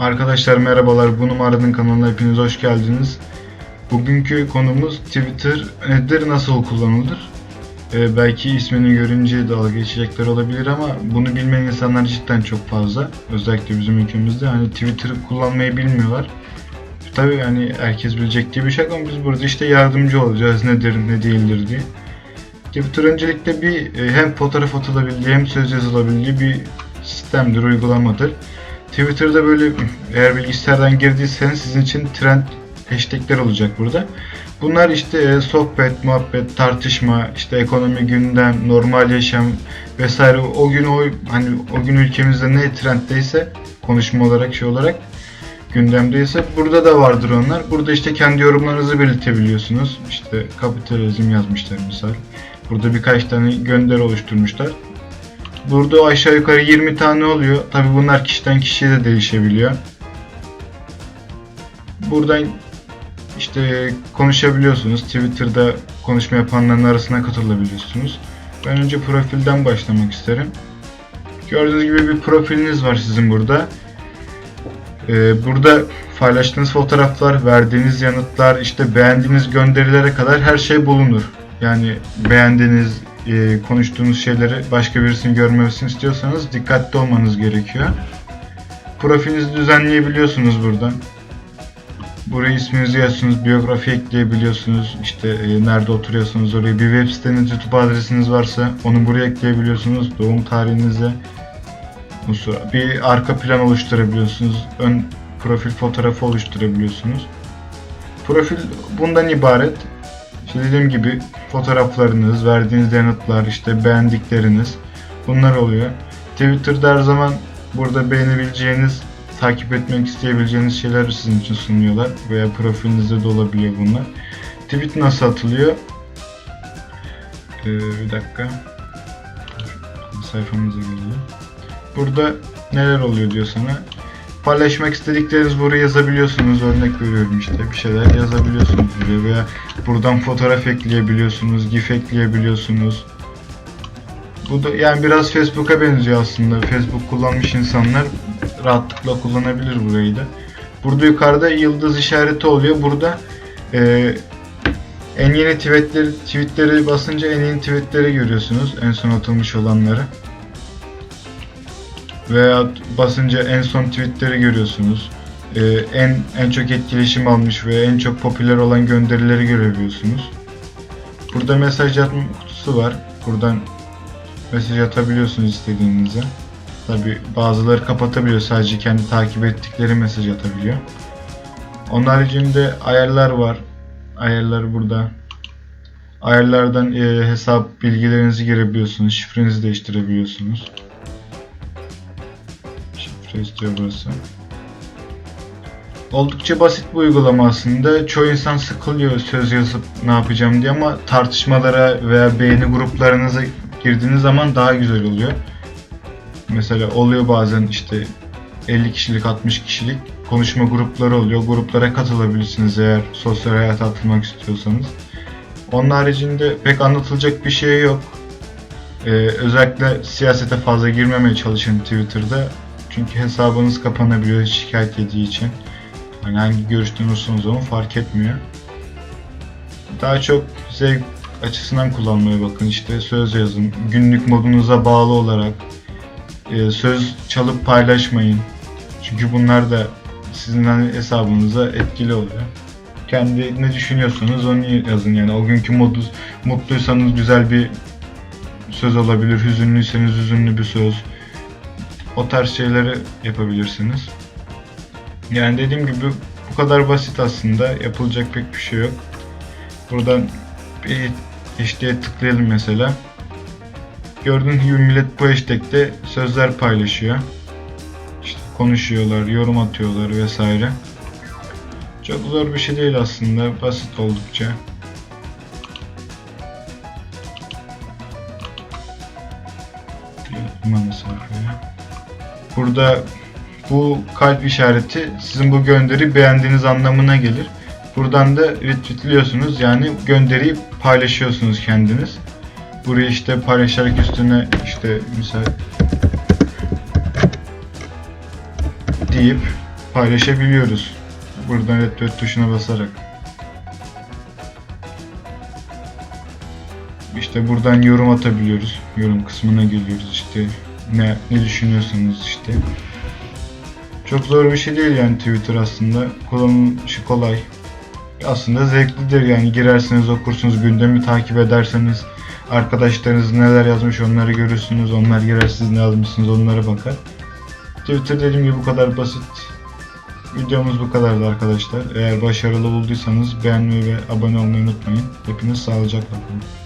Arkadaşlar merhabalar. Bu numaranın kanalına hepiniz hoş geldiniz. Bugünkü konumuz Twitter nedir, nasıl kullanılır? Ee, belki ismini görünce dalga geçecekler olabilir ama bunu bilmeyen insanlar cidden çok fazla. Özellikle bizim ülkemizde hani Twitter'ı kullanmayı bilmiyorlar. Tabii yani herkes bilecek diye bir şey ama biz burada işte yardımcı olacağız nedir, ne değildir diye. Twitter öncelikle bir e, hem fotoğraf atılabildiği hem söz yazılabildiği bir sistemdir, uygulamadır. Twitter'da böyle eğer bilgisayardan girdiyseniz sizin için trend hashtagler olacak burada. Bunlar işte e, sohbet, muhabbet, tartışma, işte ekonomi, gündem, normal yaşam vesaire o gün o hani o gün ülkemizde ne trenddeyse konuşma olarak şey olarak gündemdeyse burada da vardır onlar. Burada işte kendi yorumlarınızı belirtebiliyorsunuz. İşte kapitalizm yazmışlar misal. Burada birkaç tane gönderi oluşturmuşlar. Burada aşağı yukarı 20 tane oluyor. Tabi bunlar kişiden kişiye de değişebiliyor. Buradan işte konuşabiliyorsunuz. Twitter'da konuşma yapanların arasına katılabiliyorsunuz. Ben önce profilden başlamak isterim. Gördüğünüz gibi bir profiliniz var sizin burada. Ee, burada paylaştığınız fotoğraflar, verdiğiniz yanıtlar, işte beğendiğiniz gönderilere kadar her şey bulunur. Yani beğendiğiniz, e, konuştuğunuz şeyleri başka birisinin görmemesini istiyorsanız dikkatli olmanız gerekiyor. Profilinizi düzenleyebiliyorsunuz buradan. Buraya isminizi yazıyorsunuz, biyografi ekleyebiliyorsunuz. İşte e, nerede oturuyorsunuz oraya. Bir web siteniz, YouTube adresiniz varsa onu buraya ekleyebiliyorsunuz. Doğum tarihinize. Bir arka plan oluşturabiliyorsunuz. Ön profil fotoğrafı oluşturabiliyorsunuz. Profil bundan ibaret. İşte dediğim gibi fotoğraflarınız, verdiğiniz yanıtlar, işte beğendikleriniz bunlar oluyor. Twitter'da her zaman burada beğenebileceğiniz, takip etmek isteyebileceğiniz şeyler sizin için sunuyorlar veya profilinizde de olabiliyor bunlar. Tweet nasıl atılıyor? Ee, bir dakika. Sayfamıza geliyor. Burada neler oluyor diyor sana. Paylaşmak istedikleriniz buraya yazabiliyorsunuz. Örnek veriyorum işte bir şeyler yazabiliyorsunuz buraya veya buradan fotoğraf ekleyebiliyorsunuz, gif ekleyebiliyorsunuz. Bu da yani biraz Facebook'a benziyor aslında. Facebook kullanmış insanlar rahatlıkla kullanabilir burayı da. Burada yukarıda yıldız işareti oluyor. Burada e, en yeni tweetleri, tweetleri basınca en yeni tweetleri görüyorsunuz. En son atılmış olanları. Veya basınca en son tweetleri görüyorsunuz. Ee, en en çok etkileşim almış ve en çok popüler olan gönderileri görebiliyorsunuz. Burada mesaj atma kutusu var. Buradan mesaj atabiliyorsunuz istediğinize. Tabi bazıları kapatabiliyor. Sadece kendi takip ettikleri mesaj atabiliyor. Onun haricinde ayarlar var. Ayarlar burada. Ayarlardan e, hesap bilgilerinizi girebiliyorsunuz. Şifrenizi değiştirebiliyorsunuz. Şifre istiyor burası. Oldukça basit bir uygulama aslında. Çoğu insan sıkılıyor söz yazıp ne yapacağım diye ama tartışmalara veya beğeni gruplarınıza girdiğiniz zaman daha güzel oluyor. Mesela oluyor bazen işte 50 kişilik 60 kişilik konuşma grupları oluyor. Gruplara katılabilirsiniz eğer sosyal hayata atılmak istiyorsanız. Onun haricinde pek anlatılacak bir şey yok. Ee, özellikle siyasete fazla girmemeye çalışın Twitter'da. Çünkü hesabınız kapanabiliyor şikayet ettiği için. Yani hangi görüşten olursanız olun fark etmiyor. Daha çok zevk açısından kullanmaya bakın. İşte söz yazın. Günlük modunuza bağlı olarak e, söz çalıp paylaşmayın. Çünkü bunlar da sizin hani hesabınıza etkili oluyor. Kendi ne düşünüyorsanız onu yazın yani. O günkü modu mutluysanız güzel bir söz olabilir. Hüzünlüyseniz hüzünlü bir söz. O tarz şeyleri yapabilirsiniz. Yani dediğim gibi bu kadar basit aslında. Yapılacak pek bir şey yok. Buradan bir hashtag'e tıklayalım mesela. Gördüğün gibi millet bu hashtag'te sözler paylaşıyor. İşte konuşuyorlar, yorum atıyorlar vesaire. Çok zor bir şey değil aslında. Basit oldukça. Hemen sayfaya. Burada bu kalp işareti sizin bu gönderi beğendiğiniz anlamına gelir. Buradan da retweetliyorsunuz yani gönderiyi paylaşıyorsunuz kendiniz. Buraya işte paylaşarak üstüne işte misal deyip paylaşabiliyoruz. Buradan retweet tuşuna basarak. İşte buradan yorum atabiliyoruz. Yorum kısmına geliyoruz işte. Ne, ne düşünüyorsanız işte. Çok zor bir şey değil yani Twitter aslında. Kullanışı kolay. Aslında zevklidir yani girersiniz okursunuz gündemi takip ederseniz arkadaşlarınız neler yazmış onları görürsünüz. Onlar girer siz ne yazmışsınız onlara bakar. Twitter dediğim gibi bu kadar basit. Videomuz bu kadardı arkadaşlar. Eğer başarılı bulduysanız beğenmeyi ve abone olmayı unutmayın. Hepiniz sağlıcakla kalın.